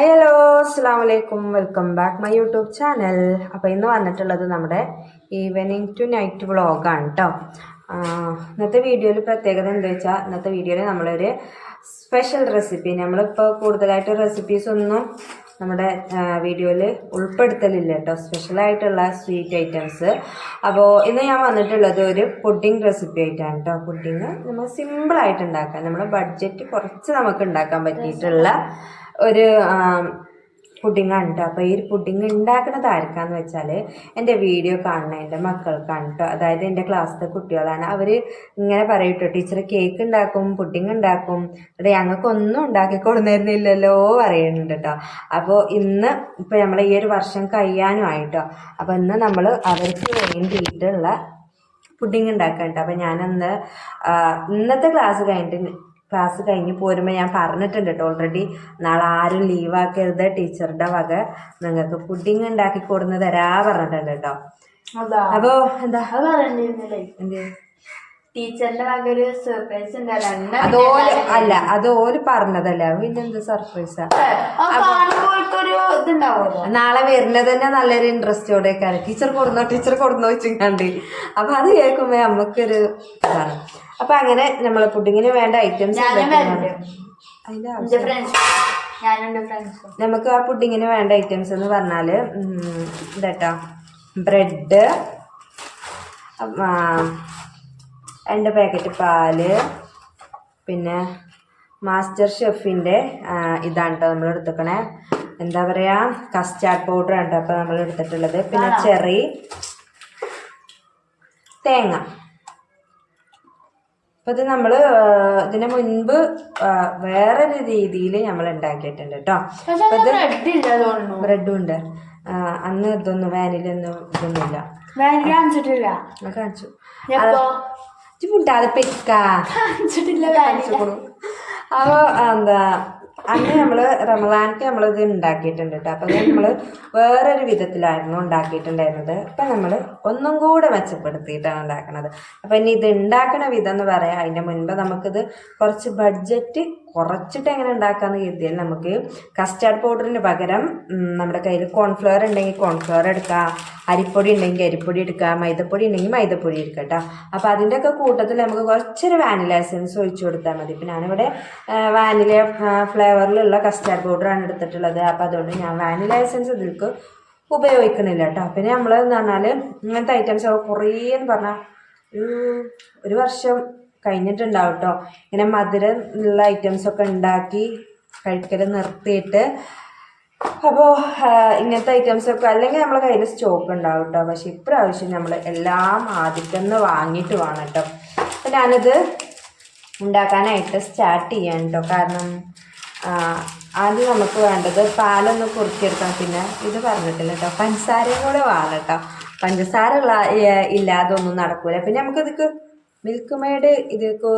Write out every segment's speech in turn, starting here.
Hi hello അസ്സാം വലൈക്കും welcome back my YouTube channel അപ്പോൾ ഇന്ന് വന്നിട്ടുള്ളത് നമ്മുടെ ഈവനിങ് ടു നൈറ്റ് വ്ളോഗാണ് കേട്ടോ ഇന്നത്തെ വീഡിയോയിൽ പ്രത്യേകത എന്താ വെച്ചാൽ ഇന്നത്തെ വീഡിയോയിൽ നമ്മളൊരു സ്പെഷ്യൽ റെസിപ്പി നമ്മളിപ്പോൾ കൂടുതലായിട്ട് റെസിപ്പീസ് ഒന്നും നമ്മുടെ വീഡിയോയിൽ ഉൾപ്പെടുത്തലില്ല കേട്ടോ. സ്പെഷ്യലായിട്ടുള്ള സ്വീറ്റ് ഐറ്റംസ്. അപ്പോൾ ഇന്ന് ഞാൻ വന്നിട്ടുള്ളത് ഒരു പുഡിംഗ് റെസിപ്പി ആയിട്ടാണ് കേട്ടോ. പുഡിങ് നമ്മൾ സിമ്പിളായിട്ട് ഉണ്ടാക്കാം നമ്മുടെ ബഡ്ജറ്റ് കുറച്ച് നമുക്ക് ഉണ്ടാക്കാൻ പറ്റിയിട്ടുള്ള ഒരു പുഡിങ്ങാണ് കേട്ടോ. അപ്പോൾ ഈ പുഡിങ് ഉണ്ടാക്കുന്നത് ആർക്കാന്ന് വെച്ചാൽ എന്റെ വീഡിയോ കാണുന്ന എന്റെ മക്കൾക്കാണ് കേട്ടോ. അതായത് എന്റെ ക്ലാസ്സിലെ കുട്ടികളാണ്. അവർ ഇങ്ങനെ പറയും കേട്ടോ ടീച്ചർ കേക്ക് ഉണ്ടാക്കും പുഡിങ് ഉണ്ടാക്കും. ഇവിടെ ഞങ്ങൾക്കൊന്നും ഉണ്ടാക്കി കൊടുന്നിരുന്നില്ലല്ലോ പറയുന്നുണ്ട് കേട്ടോ. അപ്പോൾ ഇന്ന് ഇപ്പോൾ നമ്മൾ ഈ ഒരു വർഷം കഴിയാനും ആയിട്ടോ. അപ്പോൾ ഇന്ന് നമ്മൾ അവർക്ക് വേണ്ടിയിട്ടുള്ള പുഡിങ് ഉണ്ടാക്കാൻ കേട്ടോ. അപ്പോൾ ഞാനന്ന് ഇന്നത്തെ ക്ലാസ് കഴിഞ്ഞിട്ട് ക്ലാസ് കഴിഞ്ഞ് പോരുമ്പോൾ ഞാൻ പറഞ്ഞിട്ടുണ്ട് കേട്ടോ ഓൾറെഡി നാളെ ആരും ലീവാക്കരുത് ടീച്ചറുടെ വക. നിങ്ങൾക്ക് പുഡിങ് ഉണ്ടാക്കി കൊടുന്ന് തരാ പറഞ്ഞിട്ടുണ്ട് കേട്ടോ അപ്പോ എന്താ? ടീച്ചറിന്റെ വക ഒരു സർപ്രൈസ് ഉണ്ടായിരുന്നു. അതോൽ അല്ല പറഞ്ഞതല്ല. സർപ്രൈസാ നാളെ വരുന്നത് തന്നെ നല്ലൊരു ഇൻട്രസ്റ്റോടെ ടീച്ചർ കൊടുന്നോ ടീച്ചർ കൊടുന്നോ വെച്ചിങ്ങാണ്ട്. അപ്പൊ അത് കേൾക്കുമ്പോ നമുക്കൊരു ഇതാണ്. അപ്പൊ അങ്ങനെ നമ്മളെ പുഡിങ്ങിന് വേണ്ട ഐറ്റംസ് നമുക്ക് ആ പുഡിങ്ങിന് വേണ്ട ഐറ്റംസ് എന്ന് പറഞ്ഞാൽ ഇതാട്ടോ. ബ്രെഡ് രണ്ട് പാക്കറ്റ് പാൽ പിന്നെ മാസ്റ്റർ ഷെഫിന്റെ ഇതാണ് കേട്ടോ നമ്മൾ എടുത്തേക്കണേ. എന്താ പറയുക കസ്റ്റാർഡ് പൗഡർ ആണ് കേട്ടോ അപ്പോൾ നമ്മൾ എടുത്തിട്ടുള്ളത്. പിന്നെ ചെറി തേങ്ങ. അപ്പോൾ ഇത് നമ്മൾ ഇതിന് മുൻപ് വേറൊരു രീതിയിൽ നമ്മൾ ഉണ്ടാക്കിയിട്ടുണ്ട് കേട്ടോ ബ്രെഡ് ഉണ്ട് അന്ന് ഇതൊന്നും വാനിലൊന്നും ഇതൊന്നുമില്ല കാണിച്ചു. മുട്ടാതെ പെക്കാ വാനില. അപ്പോൾ എന്താ അന്ന് നമ്മൾ റമലാൻക്ക് നമ്മളിത് ഉണ്ടാക്കിയിട്ടുണ്ട് കേട്ടോ അപ്പോൾ നമ്മൾ വേറൊരു വിധത്തിലായിരുന്നു ഉണ്ടാക്കിയിട്ടുണ്ടായിരുന്നത്. അപ്പം നമ്മൾ ഒന്നും കൂടെ മെച്ചപ്പെടുത്തിയിട്ടാണ് ഉണ്ടാക്കണത്. അപ്പം ഇനി ഇത് ഉണ്ടാക്കണ വിധം എന്ന് പറയാം അതിന്റെ മുൻപ് നമുക്കിത് കുറച്ച് ബഡ്ജറ്റ് കുറച്ചിട്ട് എങ്ങനെ ഉണ്ടാക്കാമെന്ന് കരുതിയാൽ നമുക്ക് കസ്റ്റാർഡ് പൗഡറിന് പകരം നമ്മുടെ കയ്യിൽ കോൺഫ്ലവർ ഉണ്ടെങ്കിൽ കോൺഫ്ലവർ എടുക്കാം അരിപ്പൊടി ഉണ്ടെങ്കിൽ അരിപ്പൊടി എടുക്കാം മൈദപ്പൊടി ഉണ്ടെങ്കിൽ മൈദപ്പൊടി എടുക്കാം കേട്ടോ അപ്പോൾ അതിന്റെയൊക്കെ കൂട്ടത്തിൽ നമുക്ക് കുറച്ചൊരു വാനില എസൻസ് ഒഴിച്ചു കൊടുത്താൽ മതി. ഇപ്പം ഞാനിവിടെ വാനില ഫ്ലേവറിലുള്ള കസ്റ്റാർഡ് പൗഡറാണ് എടുത്തിട്ടുള്ളത്. അപ്പോൾ അതുകൊണ്ട് ഞാൻ വാനില എസൻസ് ഇതിൽക്ക് ഉപയോഗിക്കണില്ല കേട്ടോ പിന്നെ നമ്മൾ എന്ന് പറഞ്ഞാൽ ഇങ്ങനത്തെ ഐറ്റംസ് കുറേ എന്ന് പറഞ്ഞാൽ ഒരു വർഷം കഴിഞ്ഞിട്ടുണ്ടാവും കേട്ടോ ഇങ്ങനെ മധുരം ഉള്ള ഐറ്റംസ് ഒക്കെ ഉണ്ടാക്കി കഴിക്കൽ നിർത്തിയിട്ട് അപ്പോൾ ഇങ്ങനത്തെ ഐറ്റംസ് ഒക്കെ അല്ലെങ്കിൽ നമ്മളെ കയ്യിൽ സ്റ്റോക്ക് ഉണ്ടാവും കേട്ടോ പക്ഷെ ഇപ്രാവശ്യം നമ്മൾ എല്ലാം ആദ്യത്തെ വാങ്ങിയിട്ട് വേണം കേട്ടോ അപ്പം ഞാനത് ഉണ്ടാക്കാനായിട്ട് സ്റ്റാർട്ട് ചെയ്യാൻ കേട്ടോ കാരണം ആദ്യം നമുക്ക് വേണ്ടത് പാലൊന്ന് കുറുക്കിയെടുക്കാം പിന്നെ ഇത് പറഞ്ഞിട്ടില്ല കേട്ടോ പഞ്ചസാരയും കൂടെ വേണം കേട്ടോ പഞ്ചസാര ഇല്ലാതെ ഒന്നും നടക്കൂല. പിന്നെ നമുക്കിതൊക്കെ മിൽക്ക് മെയ്ഡ് ഇതിക്ക്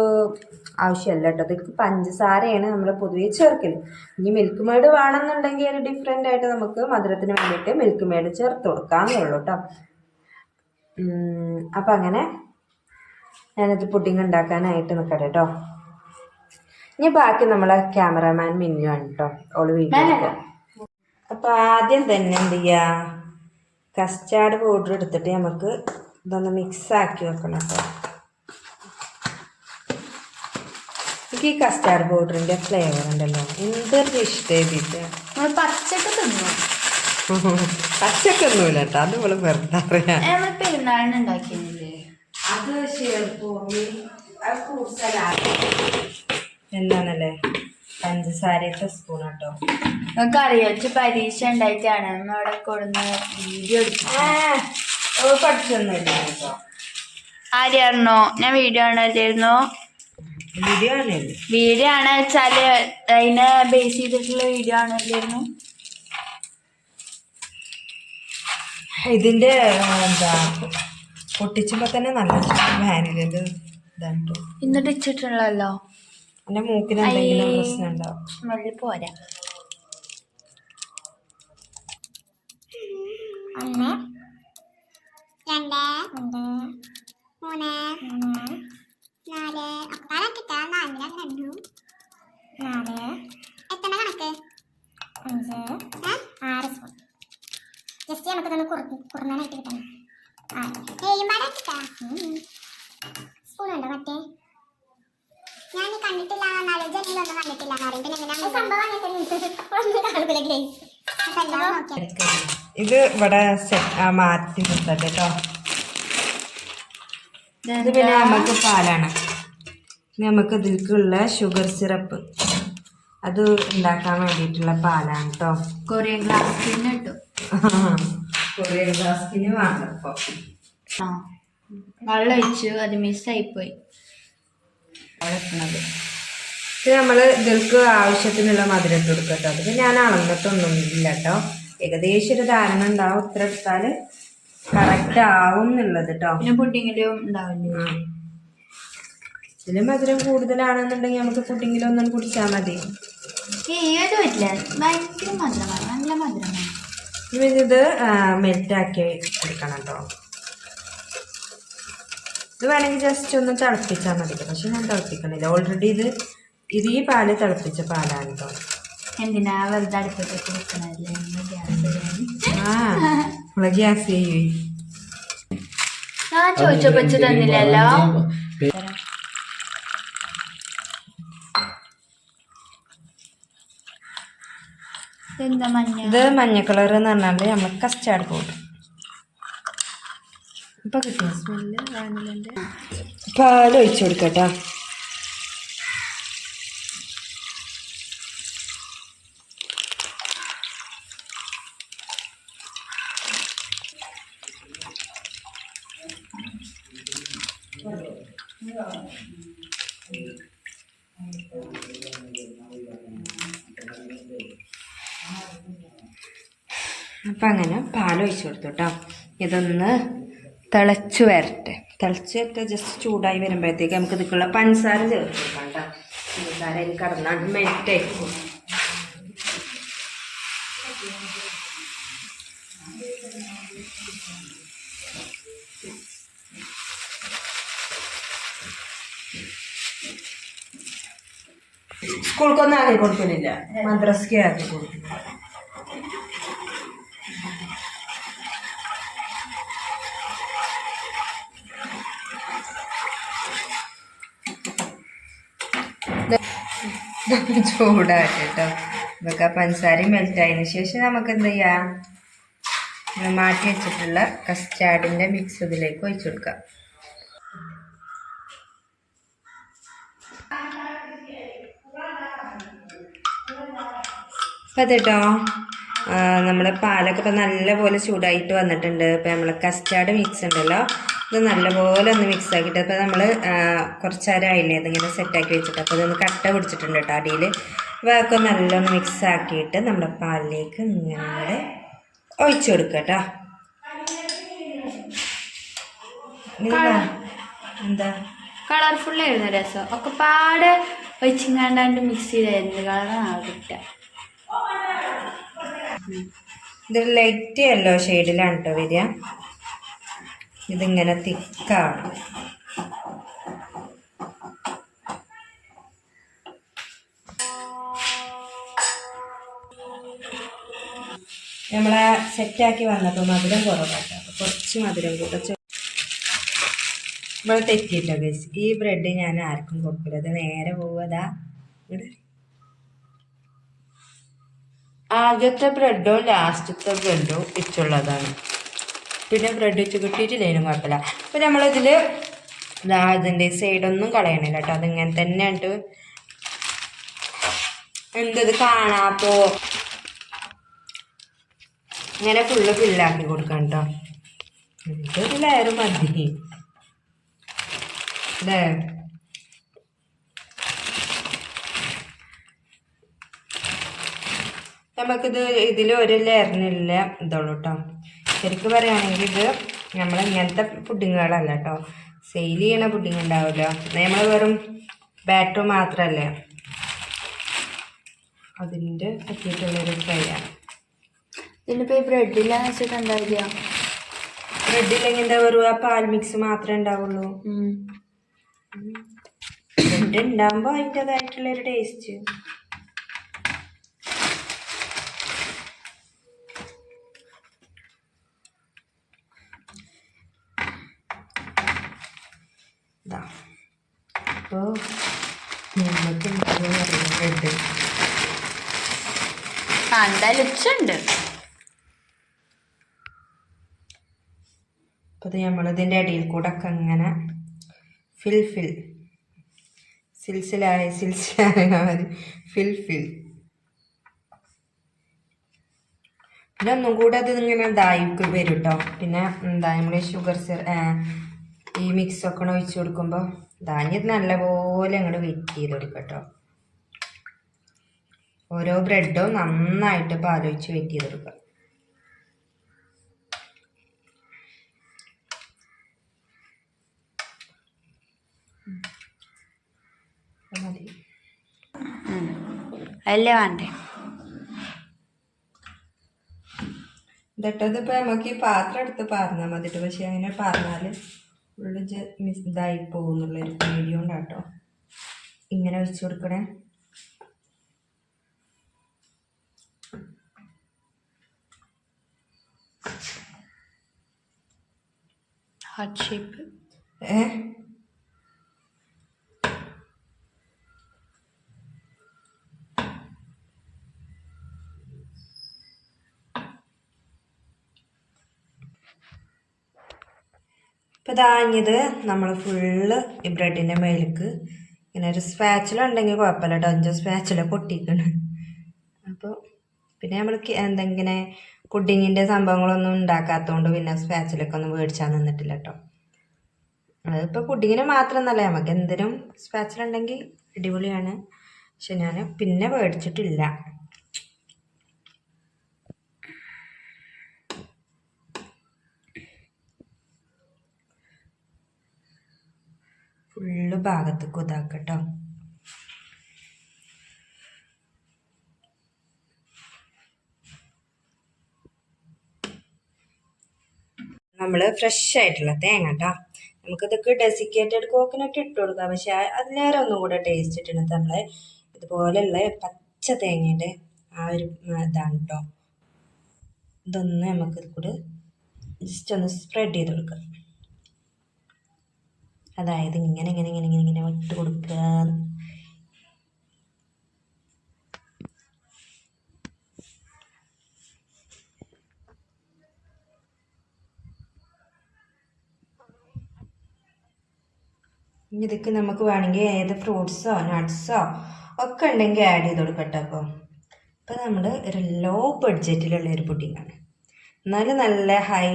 ആവശ്യമല്ല കേട്ടോ. ഇതിക്ക് പഞ്ചസാരയാണ് നമ്മൾ പൊതുവേ ചേർക്കൽ ഇനി മിൽക്ക് മെയ്ഡ് വേണമെന്നുണ്ടെങ്കിൽ ഒരു ഡിഫറെന്റ് ആയിട്ട് നമുക്ക് മധുരത്തിന് വേണ്ടിയിട്ട് മിൽക്ക് മെയ്ഡ് ചേർത്ത് കൊടുക്കാമെന്നേ ഉള്ളൂ കേട്ടോ. അപ്പം അങ്ങനെ ഞാനത് പുഡിങ് ഉണ്ടാക്കാനായിട്ട് നിൽക്കട്ടെ കേട്ടോ. ഇനി ബാക്കി നമ്മളെ ക്യാമറാമാൻ മിന്നു ആണ് കേട്ടോ. ഓൾ വീഡിയോ അപ്പൊ ആദ്യം തന്നെ എന്ത് ചെയ്യാ? കസ്റ്റാർഡ് പൗഡർ എടുത്തിട്ട് നമുക്ക് ഇതൊന്ന് മിക്സ് ആക്കി വെക്കണം കേട്ടോ. എനിക്ക് ഈ കസ്റ്റാർഡ് പൗഡറിന്റെ ഫ്ലേവർ ഉണ്ടല്ലോ. എന്തൊരു ഇഷ്ടമായിട്ട് നമ്മൾ പച്ചക്ക് തിന്നു? പച്ചക്കൊന്നുമില്ല കേട്ടോ. അത് നമ്മൾ വെറുതെ അറിയാം നമ്മൾ പെരുന്നാളിന് അത് എന്താണല്ലേ? പഞ്ചസാരത്തെ സ്പൂൺ കേട്ടോ നമുക്ക് അറിയാച്ച പരീക്ഷ ഉണ്ടായിട്ടാണ്. നമ്മൾ അവിടെ കൊടുന്ന് വീഡിയോ എടുത്തു. പഠിച്ചൊന്നുമില്ല കേട്ടോ ആരെയായിരുന്നോ ഞാൻ വീഡിയോ ആണല്ലായിരുന്നോ വീഡിയോ ആണ് വീഡിയോ ആണ് വെച്ചാൽ അതിനെ ബേസ് ചെയ്തിട്ടുള്ള വീഡിയോ ആണല്ലായിരുന്നു ഇതിന്റെ എന്താ പൊട്ടിച്ചുമ്പോ തന്നെ നല്ല വാനിലിന്റെ ഇതാണ് കേട്ടോ എന്നിട്ട് ഇച്ചിട്ടുള്ളല്ലോ എന്റെ മൂക്കിന് എന്തെങ്കിലും. പ്രശ്നം ഉണ്ടാവും സ്മെല്ല് പോരാ. ഒന്ന് രണ്ട്. മൂന്ന്. നാല്. കിട്ടാൻ നാലിന് രണ്ടു നാല്. എത്ര കണക്ക്? അഞ്ച്. ജസ്റ്റ് നമുക്ക് ഇതൊന്ന് കുറുന്നാനായിട്ട് കിട്ടണം. സ്പൂൺ ഉണ്ടോ മറ്റേ? ഞാൻ കണ്ടിട്ടില്ല കണ്ടിട്ടില്ല സംഭവം ഇത് ഇവിടെ മാറ്റി നിർത്തട്ടെ കേട്ടോ ഇത് പിന്നെ നമുക്ക് പാലാണ്. നമുക്ക് ഇതിലേക്കുള്ള ഷുഗർ സിറപ്പ് അത് ഉണ്ടാക്കാൻ വേണ്ടിയിട്ടുള്ള പാലാണ് കേട്ടോ കൊറിയൻ ഗ്ലാസ് പിന്നെ ഇട്ടു കൊറിയൻ ഗ്ലാസ്സിന് വേണം ഇപ്പോൾ ആ. വെള്ളം ഒഴിച്ചു അത് മിസ്സായിപ്പോയി എത്തണത് ഇത് നമ്മൾ ഇതിൽക്ക് ആവശ്യത്തിനുള്ള മധുരം ഇട്ട് അത് കേട്ടോ ഞാൻ അളന്നിട്ടൊന്നും ഇല്ല കേട്ടോ ഏകദേശം ഒരു ധാരണ ഉണ്ടാവും ഇത്ര എടുത്താൽ കറക്റ്റ് ആവും എന്നുള്ളത് കേട്ടോ പിന്നെ പുഡിങ്ങിലും ഉണ്ടാവില്ലേ? ഇതിൽ മധുരം കൂടുതലാണെന്നുണ്ടെങ്കിൽ നമുക്ക് പുഡിങ്ങിലൊന്നും കുടിച്ചാൽ മതി. ഇത് മെൽറ്റ് പറ്റില്ല ഭയങ്കര മധുരമാണ്. നല്ല മധുരമാണ്. ഇത് മെൽറ്റാക്കി എടുക്കണം കേട്ടോ ഇത് വേണമെങ്കിൽ ജസ്റ്റ് ഒന്ന് തിളപ്പിച്ചാൽ മതി പക്ഷെ ഞാൻ തിളപ്പിക്കണില്ല. ഓൾറെഡി ഇത് ഇത് ഈ പാൽ തിളപ്പിച്ച പാലാണ് കേട്ടോ എന്തിനാ വെറുതെ അടുപ്പത്തേക്ക് വെക്കണല്ലേ ആ. നമ്മളെ ഗ്യാസ് ചെയ്യേ. ഞാൻ ചോദിച്ചപ്പോ വെച്ച് തന്നില്ലല്ലോ ഇത് മഞ്ഞ കളർ എന്ന് പറഞ്ഞാൽ നമ്മൾ കസ്റ്റാർഡ് പൗഡർ ഇപ്പൊ കിട്ടിയ? സ്മെല്ല് പാൽ ഒഴിച്ചു കൊടുക്കട്ടോ അപ്പം അങ്ങനെ പാലൊഴിച്ച് കൊടുത്തു കേട്ടോ ഇതൊന്ന് തിളച്ച് വരട്ടെ. തിളച്ചൊക്കെ ജസ്റ്റ് ചൂടായി വരുമ്പോഴത്തേക്ക് നമുക്ക് ഇതിക്കുള്ള പഞ്ചസാര ചേർത്ത് കേട്ടോ പഞ്ചസാര അതിൽ കടന്നാണ്ട് മെൽറ്റായി സ്കൂൾക്കൊന്നും ആക്കി കൊടുക്കുന്നില്ല. മദ്രസ്ക്ക് ആക്കി കൊടുക്കും ചൂടാട്ടെ കേട്ടോ ഇതൊക്കെ പഞ്ചസാരയും മെൽറ്റായതിന് ശേഷം നമുക്ക് എന്ത് ചെയ്യാം മാറ്റി വെച്ചിട്ടുള്ള കസ്റ്റാർഡിന്റെ മിക്സ് ഇതിലേക്ക് ഒഴിച്ചു കൊടുക്കാം. അപ്പം കേട്ടോ നമ്മൾ പാലൊക്കെ ഇപ്പം നല്ലപോലെ ചൂടായിട്ട് വന്നിട്ടുണ്ട്. ഇപ്പം നമ്മൾ കസ്റ്റാർഡ് മിക്സ് ഉണ്ടല്ലോ. ഇത് നല്ലപോലെ ഒന്ന് മിക്സ് ആക്കിയിട്ട് അപ്പോൾ നമ്മൾ കുറച്ച് നേരം ആയില്ലേ ഇതിങ്ങനെ സെറ്റാക്കി വെച്ചിട്ട് അപ്പോൾ ഇതൊന്ന് കട്ട പിടിച്ചിട്ടുണ്ട് കേട്ടോ അടിയിൽ അപ്പോൾ അതൊക്കെ നല്ലൊന്ന് മിക്സ് ആക്കിയിട്ട് നമ്മുടെ പാലിലേക്ക് ഇങ്ങനെ ഒഴിച്ചു കൊടുക്കുക കേട്ടോ. ഇതാ. എന്താ? കളർഫുൾ ആയിരുന്നു രസം. ഒക്കെ പാടെ വെച്ചിങ്ങാണ്ടാണ്ട് മിക്സ് ചെയ്തായിരുന്നു കളറാണ് കിട്ടുക ഇതൊരു ലൈറ്റ് യെല്ലോ ഷെയ്ഡിലാണ് കേട്ടോ വരിക. ഇതിങ്ങനെ തിക്കാണ്. നമ്മളെ സെറ്റാക്കി വന്നപ്പോൾ മധുരം കുറവാട്ടോ കുറച്ച് മധുരം കുറച്ച് ഇവിടെ തെറ്റിയിട്ടോ ബേസ് ഈ ബ്രെഡ് ഞാൻ ആർക്കും കൊടുക്കില്ല. അത് നേരെ പോവതാ ആദ്യത്തെ ബ്രെഡോ ലാസ്റ്റത്തെ ബ്രെഡോ വെച്ചുള്ളതാണ്. പിന്നെ ബ്രെഡ് വെച്ച് കിട്ടിയിട്ടില്ലേനും കുഴപ്പമില്ല. അപ്പം നമ്മളിതിൽ അതിന്റെ സൈഡൊന്നും കളയണില്ല കേട്ടോ അതിങ്ങനെ തന്നെ ഉണ്ട് എന്തത് കാണാപ്പോ ഇങ്ങനെ ഫുള്ള് ഫില്ലാക്കി കൊടുക്കണം കേട്ടോ ഇതൊരു ലെയർ മതി അല്ലേ നമുക്കിത് ഇതിൽ ഒരു ലെയറിനില്ല ഇതുള്ളൂ കേട്ടോ ശരിക്കും പറയുകയാണെങ്കിൽ ഇത് നമ്മൾ ഇങ്ങനത്തെ പുഡിങ്ങുകളല്ല കേട്ടോ. സെയിൽ ചെയ്യണ പുഡിങ് ഉണ്ടാവില്ല നമ്മൾ വെറും ബാറ്റർ മാത്രമല്ലേ അതിന്റെ പറ്റിയിട്ടുള്ളൊരു ഫ്രൈ ആണ് ഇതിലിപ്പോ ഈ ബ്രെഡിലാന്ന് വെച്ചിട്ട് എന്താ ബ്രെഡിലെങ്ങി ബ്രെഡില്ലെങ്കിൽ എന്താ വെറും ആ പാൽ മിക്സ് മാത്രമേ ഉണ്ടാവുള്ളൂ. ബ്രെഡ് ഉണ്ടാകുമ്പോൾ അതിന്റെതായിട്ടുള്ളൊരു ടേസ്റ്റ് അപ്പോൾ നമുക്ക് ബ്രെഡ് ആ എന്തായാലും ഉച്ചുണ്ട് അപ്പോൾ ഇത് നമ്മളിതിന്റെ അടിയിൽ കൂടെ ഒക്കെ അങ്ങനെ ഫിൽ ഫിൽ സിൽസിലായ സിൽസിലായ മതി ഫിൽ ഫിൽ പിന്നെ ഒന്നും കൂടെ അത് ഇങ്ങനെ ദായിക്ക് വരും കേട്ടോ പിന്നെ എന്താ നമ്മൾ ഷുഗർ സിർ ഈ മിക്സൊക്കെ ഒഴിച്ച് കൊടുക്കുമ്പോൾ ധാന്യം നല്ലപോലെ അങ്ങോട്ട് വെയിറ്റ് ചെയ്ത് കൊടുക്കുക കേട്ടോ ഓരോ ബ്രെഡും നന്നായിട്ട് പാലൊഴിച്ച് വെയിറ്റ് ചെയ്ത് കൊടുക്കുക അത് മതി. അല്ലേ വേണ്ടേ? എന്നിട്ട് ഇതിപ്പോൾ നമുക്ക് ഈ പാത്രം എടുത്ത് പറഞ്ഞാൽ മതിട്ട്. പക്ഷെ അങ്ങനെ പറഞ്ഞാൽ ഉള്ളിൽ മിസ് ഇതായി പോകുന്നുള്ളൊരു പേടി കേട്ടോ ഇങ്ങനെ വെച്ച് കൊടുക്കണേ. ഹാർട്ട് ഷേപ്പ് ഏ? ഇപ്പം ഇതാഞ്ഞത് നമ്മൾ ഫുള്ള് ഈ ബ്രെഡിന്റെ മേലേക്ക് ഇങ്ങനെ ഒരു സ്പാച്ചില ഉണ്ടെങ്കിൽ കുഴപ്പമില്ല കേട്ടോ അഞ്ചോ പൊട്ടിക്കണം. അപ്പോൾ പിന്നെ നമ്മൾ എന്തെങ്കിലും കുഡിങ്ങിന്റെ സംഭവങ്ങളൊന്നും ഉണ്ടാക്കാത്തതുകൊണ്ട് പിന്നെ സ്പാച്ചിലൊക്കെ ഒന്നും മേടിച്ചാൽ നിന്നിട്ടില്ല കേട്ടോ അതിപ്പോൾ പുഡിങ്ങിന് മാത്രമെന്നല്ല നമുക്ക് എന്തിനും സ്പാച്ചിലുണ്ടെങ്കിൽ അടിപൊളിയാണ്. പക്ഷെ ഞാൻ പിന്നെ മേടിച്ചിട്ടില്ല ഫുള്ള് ഭാഗത്തേക്ക് കുതാക്കട്ടോ നമ്മൾ ഫ്രഷ് ആയിട്ടുള്ള തേങ്ങ കേട്ടോ നമുക്കിതൊക്കെ ഡെസിക്കേറ്റഡ് കോക്കനട്ട് ഇട്ട് കൊടുക്കാം. പക്ഷെ അതിലേറെ ഒന്നും കൂടെ ടേസ്റ്റ് ഇട്ടിട്ട് നമ്മൾ ഇതുപോലെയുള്ള പച്ച തേങ്ങയുടെ ആ ഒരു ഇതാണ് കേട്ടോ ഇതൊന്ന് നമുക്ക് കൂടെ ജസ്റ്റ് ഒന്ന് സ്പ്രെഡ് ചെയ്ത് കൊടുക്കുക അതായത് ഇങ്ങനെ ഇങ്ങനെ ഇങ്ങനെ ഇങ്ങനെ ഇങ്ങനെ ഇട്ട് കൊടുക്കുക. ഇതൊക്കെ നമുക്ക് വേണമെങ്കിൽ ഏത് ഫ്രൂട്ട്സോ നട്ട്സോ ഒക്കെ ഉണ്ടെങ്കിൽ ആഡ് ചെയ്ത് കൊടുക്കട്ടെ അപ്പോൾ ഇപ്പം നമ്മൾ ഒരു ലോ ബഡ്ജറ്റിലുള്ള ഒരു പുഡിങ്ങാണ് എന്നാലും നല്ല ഹൈ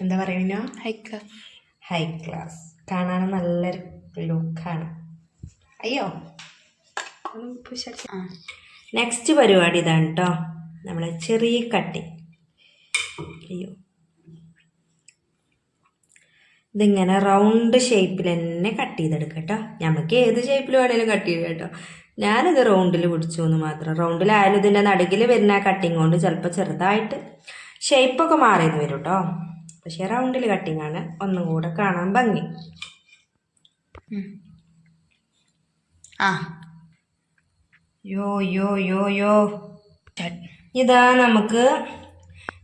എന്താ പറയുക ക്ലാസ് ഹൈ ക്ലാസ് കാണാൻ നല്ലൊരു ലുക്കാണ് അയ്യോ. ആ. നെക്സ്റ്റ് പരിപാടി ഇതാണ് കേട്ടോ നമ്മളെ ചെറിയ കട്ടി. അയ്യോ. ഇതിങ്ങനെ റൗണ്ട് ഷേപ്പിൽ തന്നെ കട്ട് ചെയ്തെടുക്കുക കേട്ടോ നമുക്ക് ഏത് ഷേപ്പിൽ വേണേലും കട്ട് ചെയ്യുക കേട്ടോ. ഞാനിത് റൗണ്ടിൽ പിടിച്ചു എന്ന് മാത്രം. റൗണ്ടിലായാലും ഇതിന്റെ നടുകിൽ വരുന്ന കട്ടിങ് കൊണ്ട് ചിലപ്പോൾ ചെറുതായിട്ട് ഷേപ്പൊക്കെ മാറിയെന്ന് വരും കേട്ടോ പക്ഷേ റൗണ്ടിൽ കട്ടിങ് ആണ്. ഒന്നും കൂടെ കാണാൻ ഭംഗി. ആ. യോ യോ യോ യോ. ഇതാ നമുക്ക്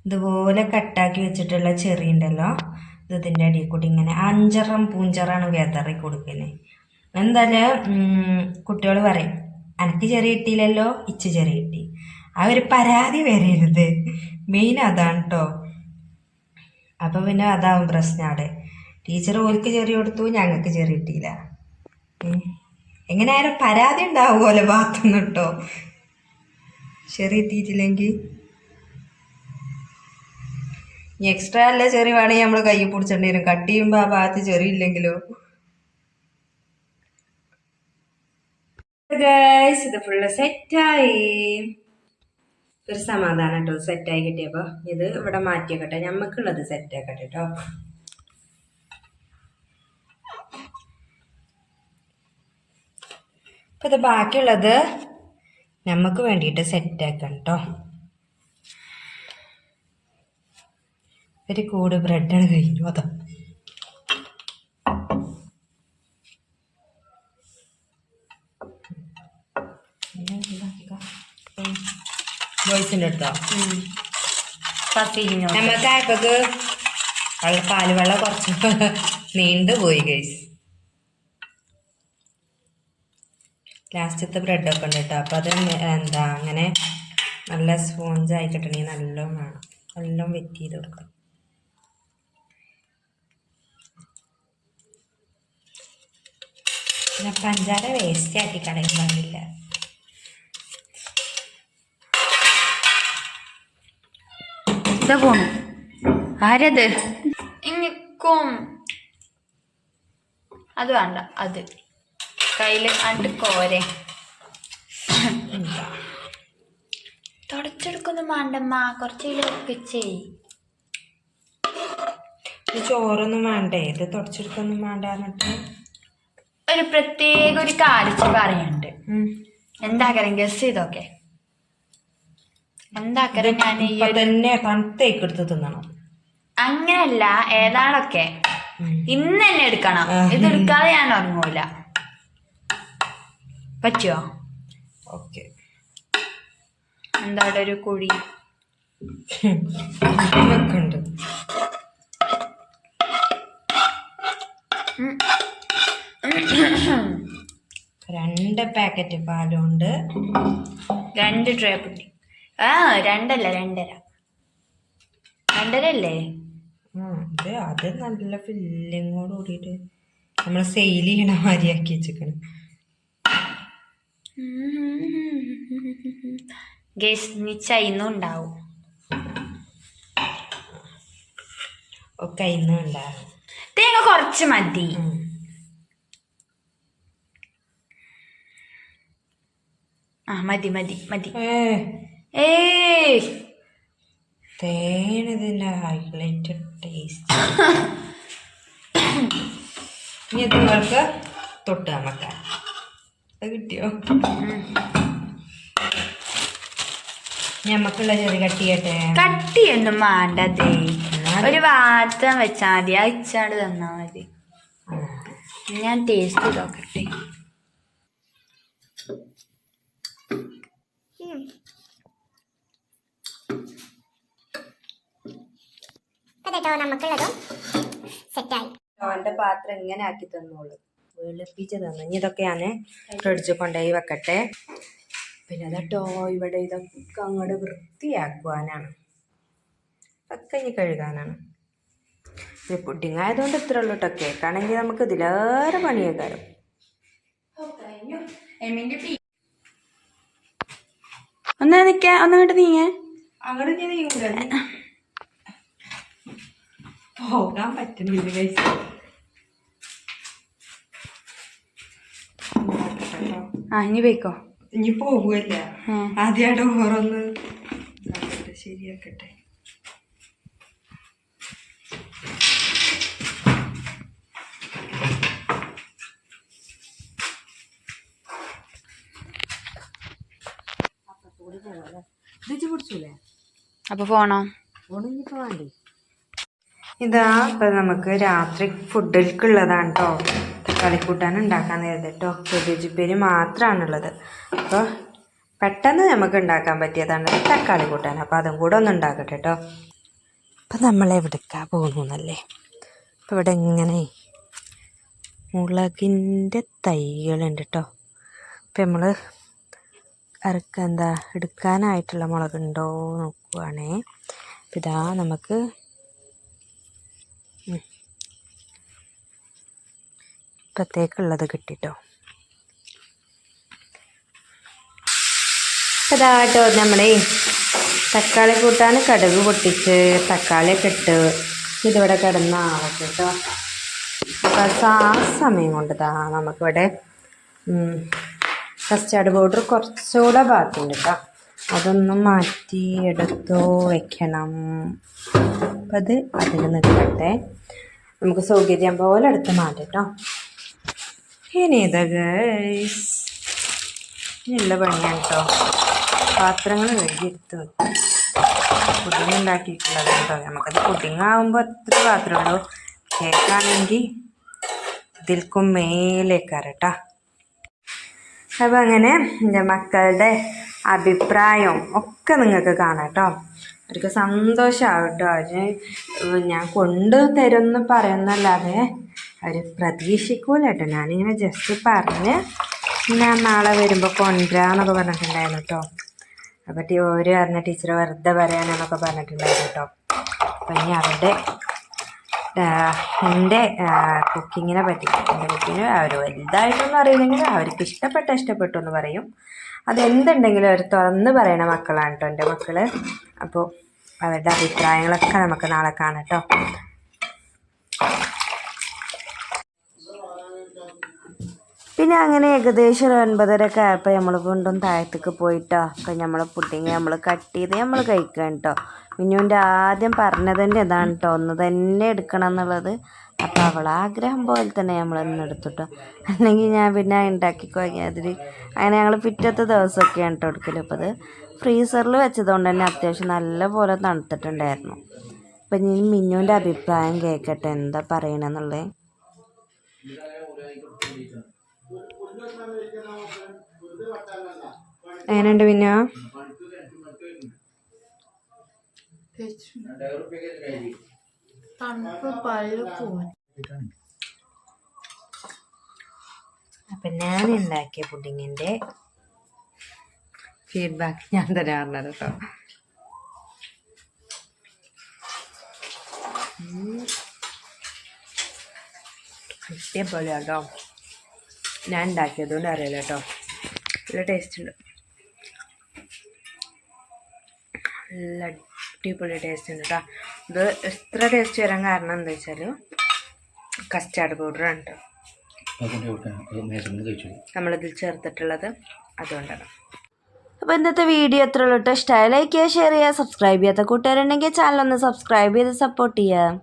ഇതുപോലെ കട്ടാക്കി വെച്ചിട്ടുള്ള ചെറി ഉണ്ടല്ലോ. ഇത് ഇതിന്റെ അടിയിൽ കൂടി ഇങ്ങനെ അഞ്ചറം പൂഞ്ചറാണ് വെതറി കൊടുക്കുന്നത് എന്തായാലും കുട്ടികൾ പറയും എനിക്ക് ചെറിയ കിട്ടിയില്ലല്ലോ ഇച്ച് ചെറിയ കിട്ടി. ആ ഒരു പരാതി വരരുത്. മെയിൻ അതാണ് കേട്ടോ അപ്പം പിന്നെ അതാവും പ്രശ്നം അവിടെ ടീച്ചർ ഓർക്ക് ചെറിയ കൊടുത്തു ഞങ്ങൾക്ക് ചെറിയ കിട്ടിയില്ല. എങ്ങനെയായാലും പരാതി ഉണ്ടാവുമല്ലോ ഭാഗത്തുനിന്ന് കേട്ടോ ചെറിയ എത്തിയിട്ടില്ലെങ്കിൽ ഇനി എക്സ്ട്രാ അല്ല ചെറിയ വേണമെങ്കിൽ നമ്മൾ കൈ പിടിച്ചിട്ടുണ്ടായിരുന്നു കട്ട് ചെയ്യുമ്പോൾ ആ ഭാഗത്ത് ചെറിയ ഇല്ലെങ്കിലോ? ഗൈസ് ഇത് ഫുള്ള് സെറ്റായി ഒരു സമാധാനം കേട്ടോ സെറ്റായി കിട്ടിയപ്പോൾ ഇത് ഇവിടെ മാറ്റിയേക്കട്ടെ ഞമ്മക്കുള്ളത് സെറ്റാക്കട്ടെ കേട്ടോ അപ്പം ഇത് ബാക്കിയുള്ളത് നമുക്ക് വേണ്ടിയിട്ട് സെറ്റാക്കണം കേട്ടോ ഒരു കൂട് ബ്രെഡാണ് കഴിഞ്ഞു അതാ വോയിസിന്റെ അടുത്തോ. പത്തിരിഞ്ഞോ നമുക്കായപ്പോക്ക് വെള്ള പാൽ വെള്ളം കുറച്ച് നീണ്ടു പോയി ഗൈസ് ലാസ്റ്റത്തെ ബ്രെഡൊക്കെ ഉണ്ട് കേട്ടോ അപ്പോൾ അത് എന്താ അങ്ങനെ നല്ല സ്പോഞ്ച് കിട്ടണമെങ്കിൽ നല്ലോണം വേണം. നല്ലോണം വെറ്റ് ചെയ്ത് കൊടുക്കണം. പിന്നെ പഞ്ചാര വേസ്റ്റ് ആക്കി കളയാൻ പാടില്ല ഇതാ പോണു ആരത്? എനിക്കും അത് വേണ്ട അത്. കയ്യിൽ അണ്ട് കോരെ. തുടച്ചെടുക്കുന്നു വേണ്ടമ്മ കുറച്ച് ചോറൊന്നും വേണ്ടേ? ഇത് തുടച്ചെടുക്കൊന്നും വേണ്ട എന്നിട്ട്? ഒരു പ്രത്യേക ഒരു കാഴ്ച പറയുന്നുണ്ട് എന്താ കാര്യം ഗസ് ചെയ്തൊക്കെ. എന്താക്കരം ഞാൻ ഈ ഇപ്പൊ ഒരു തന്നെ തണുത്തേക്ക് എടുത്ത് തിന്നണം. അങ്ങനല്ല ഏതാണൊക്കെ. ഇന്ന് തന്നെ എടുക്കണം. ആ. ഇത് എടുക്കാതെ ഞാൻ ഉറങ്ങൂല. പറ്റുമോ ഓക്കെ. എന്താ അവിടെ ഒരു കുഴി? ഇതൊക്കെ ഉണ്ട് രണ്ട് പാക്കറ്റ് പാലുണ്ട്. രണ്ട് ട്രേ പുട്ടി. ആ രണ്ടല്ല രണ്ടര. രണ്ടരല്ലേ? അത് നല്ല ഫില്ലിങ്ങോട് കൂടിട്ട് നമ്മൾ സെയിൽ ചെയ്യണ മാതിരി ആക്കി വെച്ചിക്കണ് ഗേസ് ഉണ്ടാവും ഒക്കെ ഇന്ന് ഉണ്ടാവും. തേങ്ങ കുറച്ച് മതി. ആ മതി മതി മതി. ഏയ്. തേനതിന്റെ ഹൈലൈറ്റ് ടേസ്റ്റ് ഇനി ഇത് നിങ്ങൾക്ക് തൊട്ട് നമുക്ക് അത് കിട്ടിയോ? ഞമ്മക്കുള്ള ചെറിയ കട്ടിയട്ടെ കട്ടിയൊന്നും വേണ്ടതേ ഒരു വാർത്ത വെച്ചാൽ മതി. അയച്ചാണ്ട് തന്നാ മതി. ഞാൻ ടേസ്റ്റ് നോക്കട്ടെ. കേട്ടോ നമുക്കുള്ളതും സെറ്റായി. അവന്റെ പാത്രം ഇങ്ങനെ ആക്കി തന്നോളൂ. വെളുപ്പിച്ച് തന്നു. ഇനി ഇതൊക്കെയാണ് ഫ്രിഡ്ജ് കൊണ്ടുപോയി വെക്കട്ടെ. പിന്നെ അതട്ടോ ഇവിടെ ഇതൊക്കെ അങ്ങോട്ട് വൃത്തിയാക്കുവാനാണ്. ഒക്കെ ഇനി കഴുകാനാണ്. ഇത് പുഡിങ് ആയതുകൊണ്ട് ഇത്ര ഉള്ളൂ കേട്ടോ കേക്കാണെങ്കിൽ നമുക്ക് ഇതിലേറെ പണിയേക്കാരം. ഒന്ന് നിക്ക. ഒന്നങ്ങോട്ട് നീങ്ങ. അങ്ങോട്ട് പോകാൻ പറ്റുന്നില്ല കഴിച്ചു ആ ഇനി പോയിക്കോ ഇനി പോവുകയല്ല. ആദ്യമായിട്ട് ഓറൊന്ന് ശരിയാക്കട്ടെ അപ്പൊ ഫോണോ ഫോണിപ്പോ വേണ്ടി ഇതാ ഇപ്പം നമുക്ക് രാത്രി ഫുഡിൽക്കുള്ളതാണ് കേട്ടോ തക്കാളിക്കൂട്ടാൻ ഉണ്ടാക്കാൻ കേട്ടോ വെജിപ്പേരി മാത്രമാണുള്ളത് അപ്പോൾ പെട്ടെന്ന് നമുക്ക് ഉണ്ടാക്കാൻ പറ്റിയതാണ് തക്കാളി കൂട്ടാൻ. അപ്പോൾ അതും കൂടെ ഒന്ന് ഉണ്ടാക്കട്ടെ കേട്ടോ അപ്പം നമ്മൾ എവിടേക്കാ പോകുന്നല്ലേ? അപ്പം ഇവിടെ ഇങ്ങനെ മുളകിന്റെ തൈകളുണ്ട് കേട്ടോ അപ്പം നമ്മൾ എന്താ എടുക്കാനായിട്ടുള്ള മുളകുണ്ടോ നോക്കുവാണേ. ഇതാ നമുക്ക് ഇപ്പത്തേക്കുള്ളത് കിട്ടിട്ടോ. അതാട്ടോ നമ്മുടെ തക്കാളി കൂട്ടാൻ കടുക് പൊട്ടിച്ച് തക്കാളിയൊക്കെ ഇട്ട് ഇതിവിടെ കിടന്ന ആവട്ടെ കേട്ടോ അപ്പം ആ സമയം കൊണ്ട് ഇതാ നമുക്കിവിടെ കസ്റ്റാർഡ് പൗഡർ കുറച്ചുകൂടെ ബാക്കിയുണ്ട് കേട്ടോ അതൊന്ന് മാറ്റി എടുത്തു വെക്കണം. അപ്പം അത് അതിൽ നിൽക്കട്ടെ. നമുക്ക് സൗകര്യം പോലെ എടുത്ത് മാറ്റാം കേട്ടോ ഇനി ഇത് ഇനിയുള്ള പണിയാണ് കേട്ടോ പാത്രങ്ങൾ കഴുകിയെടുത്ത് വെക്കും. പുഡിങ് ഉണ്ടാക്കിയിട്ടുള്ളത് കേട്ടോ നമുക്കത് പുഡിങ് ആകുമ്പോൾ എത്ര പാത്രമുള്ളൂ കേക്കാണെങ്കിൽ ഇതിൽക്കും മേലേക്കാറ് കേട്ടോ അപ്പം അങ്ങനെ എന്റെ മക്കളുടെ അഭിപ്രായവും ഒക്കെ നിങ്ങൾക്ക് കാണാം കേട്ടോ അവർക്ക് സന്തോഷമാവും കേട്ടോ അവർ ഞാൻ കൊണ്ട് തരുമെന്ന് പറയുന്നല്ലാതെ അവർ പ്രതീക്ഷിക്കൂല കേട്ടോ. ഞാനിങ്ങനെ ജസ്റ്റ് പറഞ്ഞ് ഞാൻ നാളെ വരുമ്പോൾ കൊണ്ടുവരാന്നൊക്കെ പറഞ്ഞിട്ടുണ്ടായിരുന്നു കേട്ടോ. അപ്പോൾ ടീ ഓര് പറഞ്ഞ ടീച്ചർ വെറുതെ പറയാനെന്നൊക്കെ പറഞ്ഞിട്ടുണ്ടായിരുന്നു കേട്ടോ. അപ്പം ഇനി അവരുടെ എന്റെ കുക്കിങ്ങിനെ പറ്റി എന്റെ കുക്കിങ് അവർ വലുതായിട്ടൊന്നും അറിയില്ലെങ്കിൽ അവർക്ക് ഇഷ്ടപ്പെട്ട ഇഷ്ടപ്പെട്ടു എന്ന് പറയും. അതെന്തുണ്ടെങ്കിലും അവർ തുറന്ന് പറയണ മക്കളാണ് കേട്ടോ എന്റെ മക്കൾ അപ്പോൾ അവരുടെ അഭിപ്രായങ്ങളൊക്കെ നമുക്ക് നാളെ കാണാം കേട്ടോ. പിന്നെ അങ്ങനെ ഏകദേശം ഒരു ഒൻപതരക്കെ ആയപ്പോൾ നമ്മൾ വീണ്ടും താഴത്തേക്ക് പോയിട്ടോ. അപ്പം നമ്മൾ പുഡിങ് നമ്മൾ കട്ട് ചെയ്ത് നമ്മൾ കഴിക്കാൻ കേട്ടോ മിന്നുവിന്റെ ആദ്യം പറഞ്ഞത് തന്നെ ഇതാണ് കേട്ടോ ഒന്ന് തന്നെ എടുക്കണം എന്നുള്ളത്. അപ്പോൾ അവൾ ആഗ്രഹം പോലെ തന്നെ നമ്മൾ ഇന്ന് എടുത്തിട്ടോ അല്ലെങ്കിൽ ഞാൻ പിന്നെ ഉണ്ടാക്കി കഴിഞ്ഞതിൽ അങ്ങനെ ഞങ്ങൾ പിറ്റത്തെ ദിവസമൊക്കെയാണ് കേട്ടോ എടുക്കൽ അപ്പോൾ അത് ഫ്രീസറിൽ വെച്ചതുകൊണ്ട് തന്നെ അത്യാവശ്യം നല്ലപോലെ തണുത്തിട്ടുണ്ടായിരുന്നു. അപ്പം ഇനി മിന്നുവിന്റെ അഭിപ്രായം കേൾക്കട്ടെ എന്താ പറയണമെന്നുള്ളത് എങ്ങനെയുണ്ട് പിന്നെ അപ്പൊ പല്ല് പോയി അപ്പം ഞാൻ ഉണ്ടാക്കിയ പുഡിങ്ങിന്റെ ഫീഡ്ബാക്ക് ഞാൻ തരാറുണ്ട് കേട്ടോ. കൃത്യം പോലെ കേട്ടോ ഞാൻ ഉണ്ടാക്കിയതുകൊണ്ട് അറിയില്ല കേട്ടോ. നല്ല ടേസ്റ്റ് ഉണ്ട്. നല്ല അടിപൊളി ടേസ്റ്റ് ഉണ്ട് കേട്ടോ ഇത് എത്ര ടേസ്റ്റ് വരാൻ കാരണം എന്താ വെച്ചാൽ കസ്റ്റാർഡ് പൗഡറാണ് കേട്ടോ നമ്മളിതിൽ ചേർത്തിട്ടുള്ളത് അതുകൊണ്ടാണ്. അപ്പോൾ ഇന്നത്തെ വീഡിയോ എത്ര ഉള്ളൂ ഇഷ്ടമായി ലൈക്ക് ചെയ്യുക ഷെയർ ചെയ്യുക സബ്സ്ക്രൈബ് ചെയ്യാത്ത കൂട്ടുകാരുണ്ടെങ്കിൽ ചാനൽ ഒന്ന് സബ്സ്ക്രൈബ് ചെയ്ത് സപ്പോർട്ട് ചെയ്യുക.